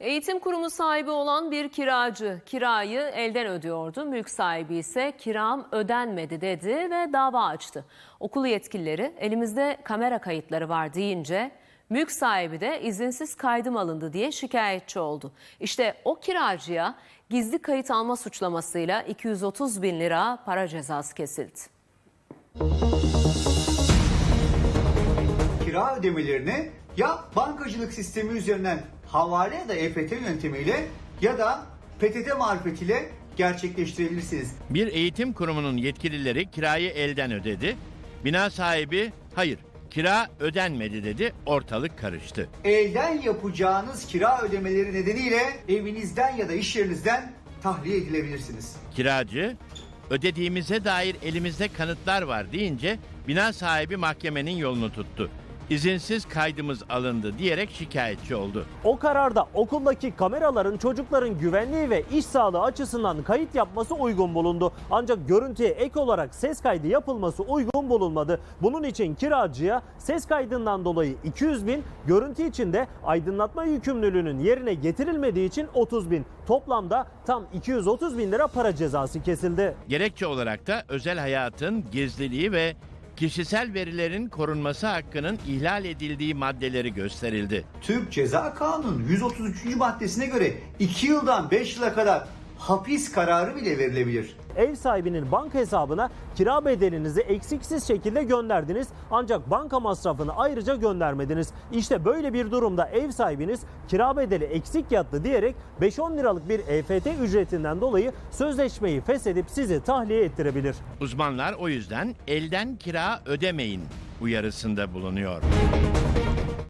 Eğitim kurumu sahibi olan bir kiracı kirayı elden ödüyordu. Mülk sahibi ise kiram ödenmedi dedi ve dava açtı. Okul yetkilileri elimizde kamera kayıtları var deyince mülk sahibi de izinsiz kaydım alındı diye şikayetçi oldu. İşte o kiracıya gizli kayıt alma suçlamasıyla 230 bin lira para cezası kesildi. kira ödemelerini ya bankacılık sistemi üzerinden havale ya da EFT yöntemiyle ya da PTT marifetiyle gerçekleştirebilirsiniz. Bir eğitim kurumunun yetkilileri kirayı elden ödedi. Bina sahibi hayır kira ödenmedi dedi ortalık karıştı. Elden yapacağınız kira ödemeleri nedeniyle evinizden ya da iş yerinizden tahliye edilebilirsiniz. Kiracı ödediğimize dair elimizde kanıtlar var deyince bina sahibi mahkemenin yolunu tuttu. İzinsiz kaydımız alındı diyerek şikayetçi oldu. O kararda okuldaki kameraların çocukların güvenliği ve iş sağlığı açısından kayıt yapması uygun bulundu. Ancak görüntüye ek olarak ses kaydı yapılması uygun bulunmadı. Bunun için kiracıya ses kaydından dolayı 200 bin, görüntü için de aydınlatma yükümlülüğünün yerine getirilmediği için 30 bin. Toplamda tam 230 bin lira para cezası kesildi. Gerekçe olarak da özel hayatın gizliliği ve kişisel verilerin korunması hakkının ihlal edildiği maddeleri gösterildi. Türk Ceza Kanunu 133. maddesine göre 2 yıldan 5 yıla kadar hapis kararı bile verilebilir. Ev sahibinin banka hesabına kira bedelinizi eksiksiz şekilde gönderdiniz ancak banka masrafını ayrıca göndermediniz. İşte böyle bir durumda ev sahibiniz kira bedeli eksik yattı diyerek 5-10 liralık bir EFT ücretinden dolayı sözleşmeyi feshedip sizi tahliye ettirebilir. Uzmanlar o yüzden elden kira ödemeyin uyarısında bulunuyor.